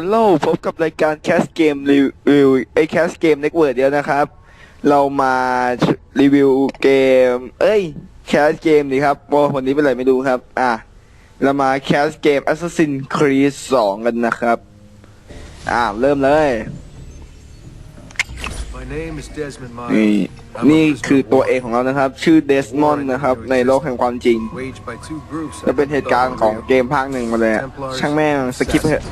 ฮัลโหลพบกับรายการแคสเกมรีวิวไอแคสเกมเน็กเวิร์ดเดียวนะครับ เรามารีวิวเกม เอ้ยแคสเกมดีครับว่าวันนี้เป็นอะไรไม่รู้ครับ อะ เรามาแคสเกม Assassin's Creed 2 กันนะครับ อ่าเริ่มเลย My name is Desmond นี่ Miles. นี่คือตัวเอกของเรานะครับ ชื่อเดสมอนนะครับ ในโลกแห่งความจริง Waged by two groups จะเป็นเหตุการณ์ของเกมภาคหนึ่งมาเลยอะช่างแม่งสกิปเถอะ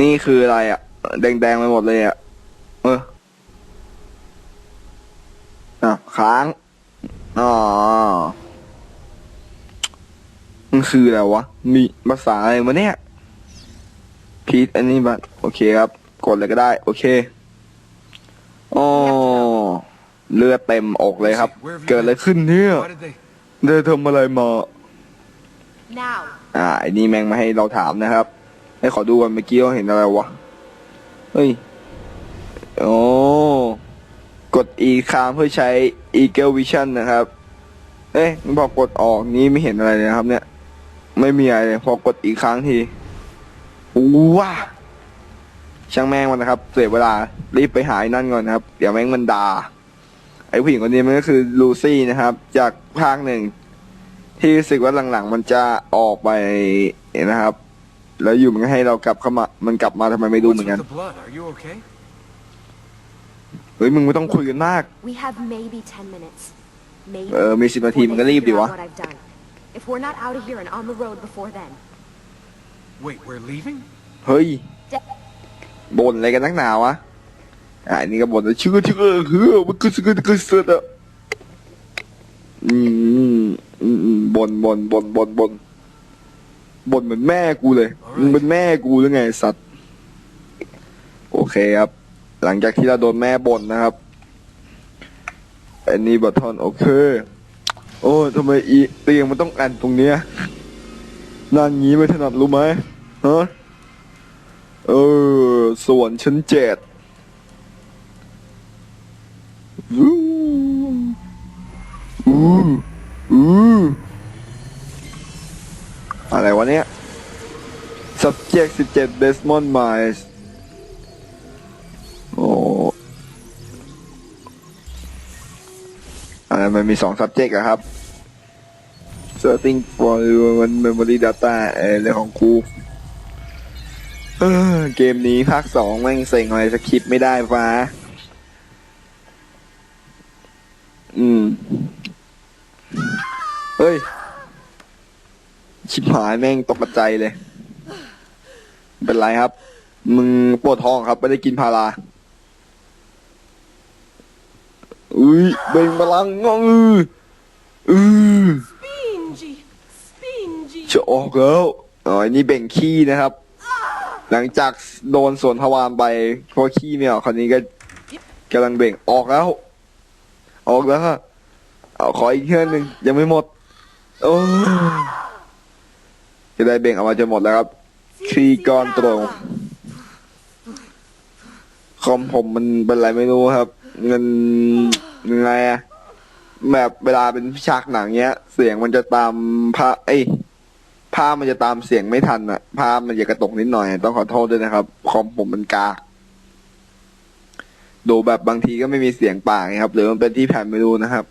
นี่คืออะไรอะ แดงๆไปหมดเลยอะ เอออะค้าง อ๋อ มันคืออะไรวะ มีภาษาอะไรมาเนี่ยพีทอันนี้บัตโอเคครับ กดเลยก็ได้ โอเคอ๋อเลือดเต็มอกเลยครับ เกิดอะไรขึ้นเนี่ย Why did they? ได้ทำอะไรมา Now, อ่าไอ้นี่แม่งมาให้เราถามนะครับ ให้ขอดูกันเมื่อกี้เราเห็นอะไรวะ เฮ้ย โอ้กด E ค้างเพื่อใช้ Eagle Vision นะครับ เอ๊ะพอกดออกนี้ไม่เห็นอะไรเลยนะครับ เนี่ย ไม่มีอะไรเลยพอกดอีกครั้งทีว้าช่างแม่งมันนะครับ เสียเวลา รีบไปหาไอ้นั่นก่อนนะครับ เดี๋ยวแม่งมันด่า ไอ้ผู้หญิงคนนี้มันก็คือลูซี่นะครับ จากภาคหนึ่ง ที่รู้สึกว่าหลังๆ มันจะออกไปนะครับ แล้วอยู่มันก็ให้เรากลับเข้ามา มันกลับมาทำไมไม่รู้ What's เหมือนกัน with the blood? Are you okay? เฮ้ยมึงไม่ต้องคุยกันมาก we have maybe 10 minutes. Maybe. เออมีสิบนาที before มัน they ก็รีบ figure ดิวะ out what I've done. If we're not out of here and on the road before then, Wait, we're leaving? เฮ้ย de- บ่นอะไรกันนักหนาวะอ่านี่ก็บ่นว่าชื่อชื่อเฮ้อมันคือชื่อคือเสืออะอืมอืมอืมบ่นบ่นบ่นบ่นบ่น บ่นเหมือนแม่กูเลยมึงเป็นแม่กูหรือไงไอ้สัตว์โอเคครับ หลังจากที่เราโดนแม่บ่นนะครับอันนี้บัตทอนโอเค โอ้ทำไมอีเตียงมันต้องอันตรงเนี้ยนั่งงี้ไม่ถนัดรู้ไหมฮะเออส่วนชั้นเจ็ดอู้อู้อู้อะไรวะเนี่ย subject 17 Desmond Miles โอ้อะไรมันมีสอง subject อะครับ searching for memory data เออเรื่องของกูเกมนี้ภาคสองแม่งเซ็งอะไรสคริปไม่ได้ฟ้า อืม เฮ้ย ชิบหายแม่งตกใจเลย เป็นไรครับ มึงปวดท้องครับ ไม่ได้กินพาราอุ้ยเบ่งพลังงอออือ Spingy! Spingy! จะออกแล้วอ๋ออันนี้เบ่งขี้นะครับ หลังจากโดนสวนทวารไปเพราะขี้ไม่ออกคราวนี้ก็กำลังเบ่งออกแล้ว ออกแล้วค่ะเอาขออีกเทื่อหนึ่งยังไม่หมด โอ้จะได้เบ่งออกมาจนหมดแล้วครับ ขี้ก้อนตรงคอมผมมันเป็นอะไรไม่รู้ครับ เงินยังไงอะแบบเวลาเป็นฉากหนังเนี้ย เสียงมันจะตามพระเอ้ยภาพมันจะตามเสียงไม่ทันอะภาพมันจะกระตกนิดหน่อย ต้องขอโทษด้วยนะครับ คอมผมมันกากดูแบบบางทีก็ไม่มีเสียงปากไงครับ หรือมันเป็นที่แผ่นไม่รู้นะครับ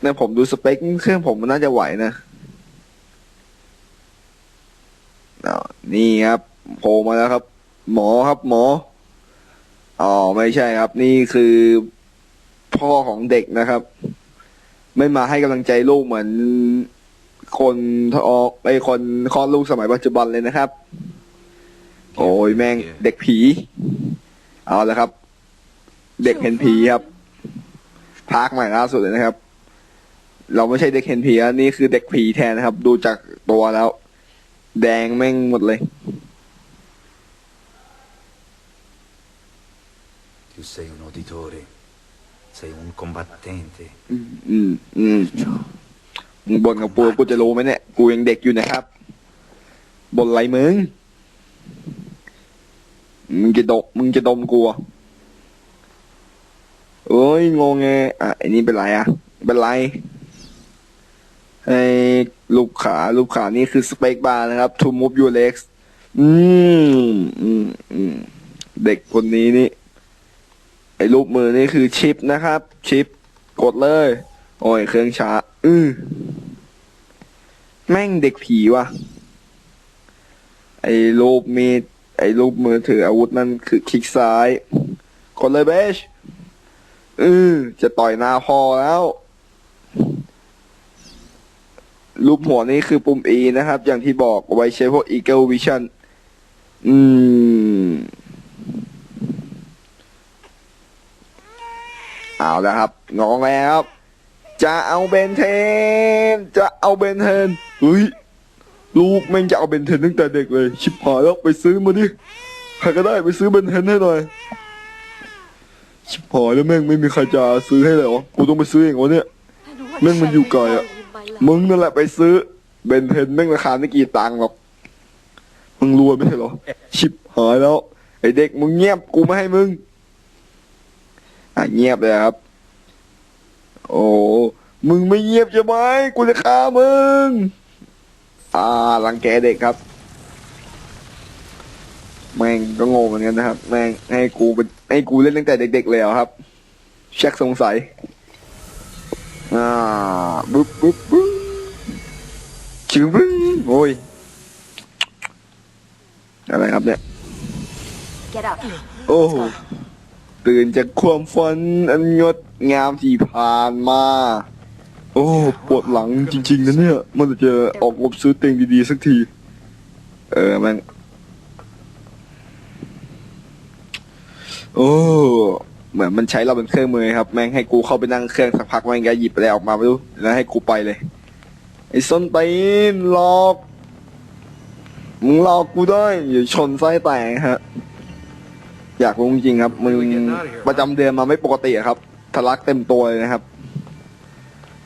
เนี่ยผมดูสเปคเครื่องผมมันน่าจะไหวนะ อ้าวนี่ครับโผล่มาแล้วครับ หมอครับหมออ๋อไม่ใช่ครับ นี่คือพ่อของเด็กนะครับ ไม่มาให้กำลังใจลูกเหมือนคนทอไอคนคลอดลูกสมัยปัจจุบันเลยนะครับ โอ้ยแม่งเด็กผี เอาละครับ เด็กเห็นผีครับพากใหม่ล่าสุดเลยนะครับ เราไม่ใช่เด็กเห็นผีอันนี่คือเด็กผีแทนนะครับ ดูจากตัวแล้ว แดงแม่งหมดเลย Tu sei un uditore, sei un combattente. อืมอืมอืมมึงบ่นกับกูกูจะรู้ไหมเนี่ย กูยังเด็กอยู่นะครับบ่นอะไรมึง มึงจะดมมึงจะดมกูเหรอเอ้ยงงไงอะไอ้นี่เป็นไรอะ เป็นไร ไอ้รูปขารูปขานี่คือสเปคบาร์นะครับ to move your legs อืมอืมอืมเด็กคนนี้นี่ ไอ้รูปมือนี่คือชิปนะครับ ชิป กดเลย โอ้ย เครื่องช้า อือแม่งเด็กผีว่ะไอ้รูปมีดไอ้รูปมือถืออาวุธนั่นคือคลิกซ้าย กดเลยเบชอือจะต่อยหน้าพอแล้ว รูปหัวนี้คือปุ่ม E นะครับ อย่างที่บอกไว้ใช้พวก Eagle Vision อืม เอาแล้วครับงองแล้ว จะเอาเบนเทน จะเอาเบนเทนเฮ้ยลูกแม่งจะเอาเบนเทนตั้งแต่เด็กเลย ชิบหายแล้วไปซื้อมาดิใครก็ได้ไปซื้อเบนเทนให้หน่อย ชิบหายแล้วแม่งไม่มีใครจะซื้อให้เลยวะกูต้องไปซื้อเองวะเนี่ยแม่งมันอยู่ไกลอะ มึงนั่นแหละไปซื้อเบนเทนแม่งราคาไม่กี่ตังค์หรอก มึงรวยไม่ใช่เหรอ ชิบหายแล้ว ไอเด็กมึงเงียบกูไม่ให้มึง อะเงียบเลยครับ โอ้มึงไม่เงียบใช่ไหมกูจะฆ่ามึง อ่ารังแกเด็กครับ แม่งก็งงเหมือนกันนะครับ แม่งให้กูเป็นให้กูเล่นตั้งแต่เด็ก ๆ เลยเหรอครับชักสงสัย อ่าบุ๊บบุ๊บบุ๊บชิวบึ้งโอ้ยอะไรครับเนี่ย Get up. โอ้โหตื่นจากความฝันอันงดงามที่ผ่านมา โอ้ปวดหลังจริงๆนะเนี่ย มันจะออกงบซื้อเตียงดีๆสักที เออแมันโอ้ เหมือนมันใช้เราเป็นเครื่องมือครับ แม่งให้กูเข้าไปนั่งเครื่องสักพักแม่งก็หยิบอะไรออกมาไม่รู้แล้วให้กูไปเลย ไอ้ส้นตีนหลอกมึงหลอกกูด้วยอย่าชนไส้แตกฮะ อยากรู้จริงๆครับมึงประจำเดือนมาไม่ปกติครับทะลักเต็มตัวเลยนะครับ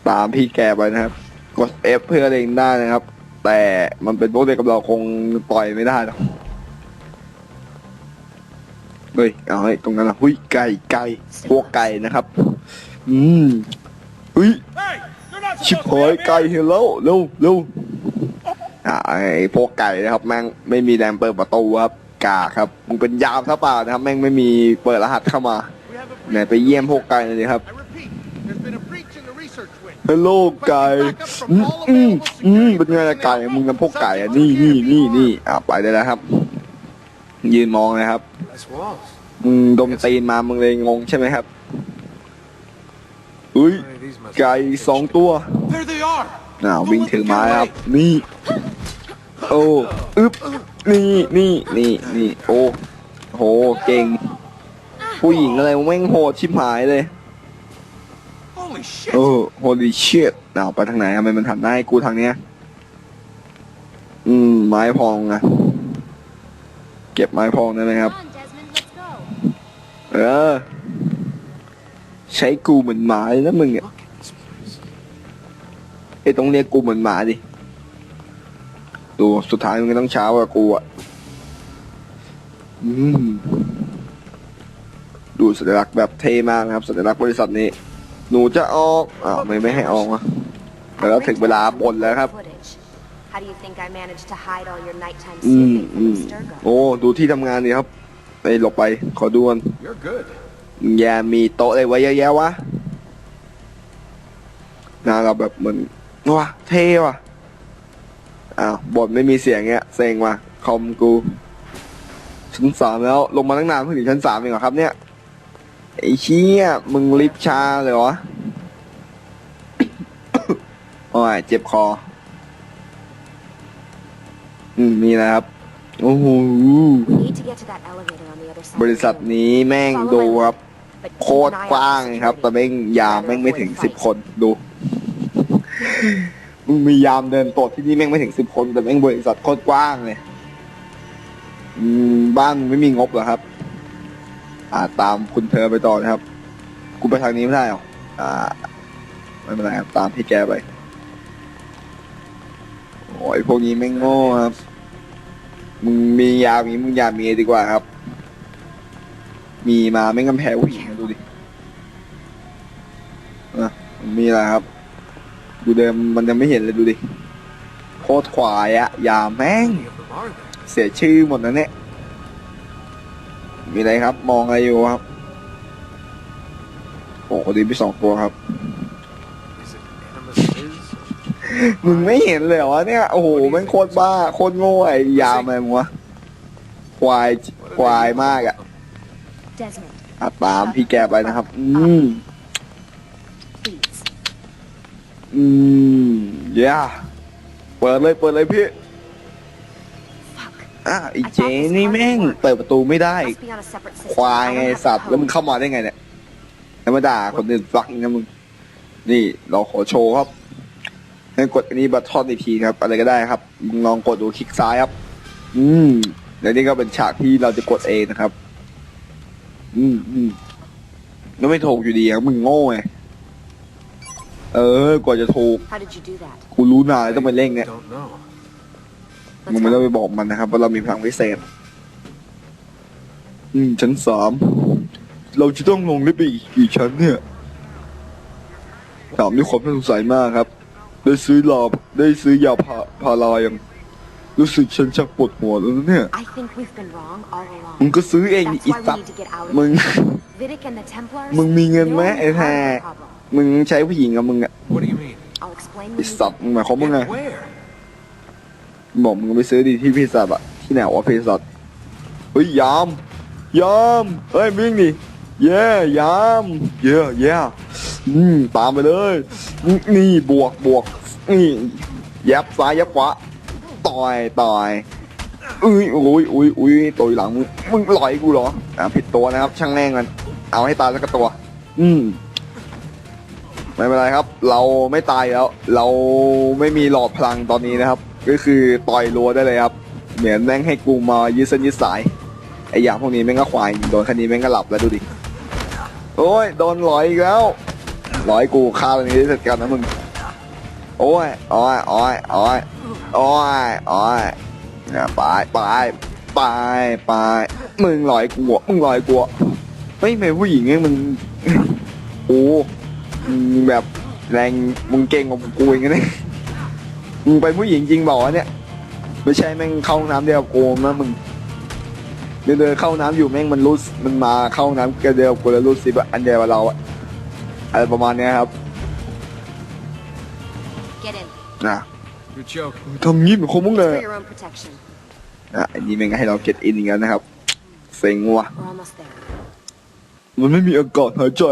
ตามพี่แกไปนะครับ กด F เพื่อเล็งได้นะครับ แต่มันเป็นพวกเด็กกับเราคงต่อยไม่ได้หรอก เฮ้ยเอาให้ตรงนั้นนะหุ้ยไก่ไก่พวกไก่นะครับ อืมหุ้ยชิบหายไก่เห็นแล้วเร็วเร็วอ่าไอ้พวกไก่นะครับ แม่งไม่มีแรงเปิดประตูครับกาครับมึงเป็นยามซะเปล่านะครับ แม่งไม่มีเปิดรหัสเข้ามาไหนไปเยี่ยมพวกไก่หน่อยครับฮัลโหลไก่อืมอืมเป็นไงล่ะไก่มึงกับพวกไก่อะนี่นี่นี่นี่อ่าไปได้แล้วครับ ยืนมองนะครับ Nice walls. มึงดมตีนมามึงเลยงงใช่ไหมครับ อุ้ย Hey, these must ไก่สองตัว There they are. อ้าววิ่งถือไม้ครับ นี่ โอ้อึ๊บนี่นี่นี่นี่โอ้โหเก่ง ผู้หญิงอะไรแม่งโหดชิบหายเลย Holy shit. โอ้ holy shit อ้าวไปทางไหนทำไมมันถันหน้าให้กูทางเนี้ย อืม ไม้พองอะ เก็บไม้พองได้ไหมครับ Come on, Desmond, let's go. เออ ใช้กูเหมือนหมาเลยนะมึงอะ Look at this place. ไอ้ต้องเรียกกูเหมือนหมาดิ ดูสุดท้ายมึงก็ต้องเช้ากว่ากูอะอืมดูสัญลักษณ์แบบเท่มากนะครับ สัญลักษณ์บริษัทนี้ หนูจะออกอ้าวไม่ไม่ให้ออกอะแล้วถึงเวลาบ่นแล้วครับ Footage. How do you think I managed to hide all your nighttime อืม snooping อื from ม Sturgo? โอ้ ดูที่ทำงานดิครับ ไปหลบไป ขอดูกัน You're good. อย่ามีโต๊ะอะไรไว้เยอะแยะวะหน้าเราแบบเหมือนว้าเท่ว่ะอ้าวบทไม่มีเสียงเงี้ยเซ็งว่ะคอมกู ชั้นสามแล้ว ลงมาตั้งนานเพิ่งถึงชั้นสามเองเหรอครับ เนี่ย ไอ้เชี่ยมึงลิฟต์ช้าเลยวะ โอ้ยเจ็บคอ อืมมีนะครับ โอ้โห We need to get to that elevator on the other side. บริษัทนี้แม่งดูครับ But โค keep ตร an eye กว้าง out เลยครับ for แต่ security. แม่งยามแม่งไม่ถึงสิบคนดู มึงมียามเดินตรวจที่นี่แม่งไม่ถึงสิบคน แต่แม่งบริษัทโคตรกว้างเลยอืมบ้านมึงไม่มีงบเหรอครับ อ่าตามคุณเธอไปต่อนะครับ กูไปทางนี้ไม่ได้หรออ่า ไม่เป็นไรครับตามพี่แกไป โอ้ยพวกนี้แม่งโง่ครับ มึงมียามนี้มึงยามมีดีกว่าครับ มีมาไม่กำแพงผู้หญิงดูดิอะมีอะไรครับ ดูเดิมมันยังไม่เห็นเลยดูดิโคตรควายอะยาแม่ง เสียชื่อหมดนะเนี่ย มีอะไรครับ มองอะไรอยู่ครับ โอ้ดีไปสองตัวครับ มึงไม่เห็นเลยเหรอวะเนี่ย โอ้โหแม่งโคตรบ้า โคตรโง่ไอ้ยามอะไรมึงวะ ควาย ควายมากอะ Desmond, อัดตามพี่แกไปนะครับ อืม please. อืมย่าเปิดเลยเปิดเลยพี่ Fuck. อะไอ้เจนี่แม่งเปิดประตูไม่ได้ Must be on a separate system. ควาย I don't ไง have สัตว์ the แล้วมึง code. เข้ามาได้ไงเนี่ยแล้วมาด่าคนอื่นฟักอีกนะมึง นี่ เราขอโชว์ครับ ให้กดอันนี้บัตทอนอีกทีครับ อะไรก็ได้ครับมึงลองกดดูคลิกซ้ายครับ อืมแล้วนี่ก็เป็นฉากที่เราจะกดเองนะครับ อืมอืมแล้วไม่ถูกอยู่ดีครับมึงโง่ไงเออกว่าจะถูก How did you do that? กูรู้นานแล้วต้องไปเร่งเนี่ย Don't know. มึง Let's ไม่ต้อง go. ไปบอกมันนะครับ ว่าเรามีพลังพิเศษ อืม ชั้นสามเราจะต้องลงลิฟต์ไปอีกกี่ชั้นเนี่ยถามด้วยความน่าสงสัยมากครับ ได้ซื้อลาได้ซื้อยาพาพารายังรู้สึกฉันชักปวดหัวแล้วนะเนี่ย I think we've been wrong all มึง along. ก็ซื้อเองดิ That's อี why สั we ต need ว์ to get out of มึง here. Vidic and the Templars. มึงมีเงินไหม they're ไอ้ only แท้ part of the problem. มึงใช้ผู้หญิงกับมึงอะ What do you mean? I'll explain ไอ when you สัตว์มึงหมายความว่าไง Get where? บอกมึงไปซื้อดีที่พิซซ่าอะที่ไหนวะพิซซ่าเฮ้ยยามยามเฮ้ยวิ่งดิเย่ยามเย่เย่อืมตามไปเลย นี่นี่บวกบวก นี่ยับซ้ายยับขวาต่อยต่อยอุ้ยอุ้ยอุ้ยอุ้ยตัวหลังมึงมึงลอยกูเหรออ่าผิดตัวนะครับ ช่างแม่งมันเอาให้ตายแล้วก็ตัว อืมไม่เป็นไรครับ เราไม่ตายแล้ว เราไม่มีหลอดพลังตอนนี้นะครับ ก็คือต่อยรัวได้เลยครับ เหมือนแม่งให้กูมายืดเส้นยืดสายไอ้ยาพวกนี้แม่งก็ควายโดนคันนี้แม่งก็หลับแล้วดูดิโอ้ยโดนลอยอีกแล้วลอยกูฆ่าตรงนี้ได้เสร็จกันนะมึง โอ้ยโอ้ยโอ้ยโอ้ยโอ้ยโอ้ยเนี่ยไปไปไปไปมึงลอยกูอะมึงลอยกูอะเฮ้ยไม่ผู้หญิงเนี่ยมึงโอ้มึงแบบแรงมึงเก่งกว่ากูเองนะมึงเป็นผู้หญิงจริงบอกว่าเนี่ยไม่ใช่แม่งเข้าน้ำเดียวกูนะมึงเดินเข้าน้ำอยู่แม่งมันรู้สึมันมาเข้าน้ำกันเดียวกูแล้วรู้สิว่าอันเดียวกับเราอะอะไรประมาณเนี้ยครับ นะ You're joking. ทำงี้เหมือนคนมึงเลย For your own protection. อะอันนี้แม่งให้เราเก็ตอินอีกแล้วนะครับเซ็งว่ะ We're almost there. มันไม่มีอากาศหายใจ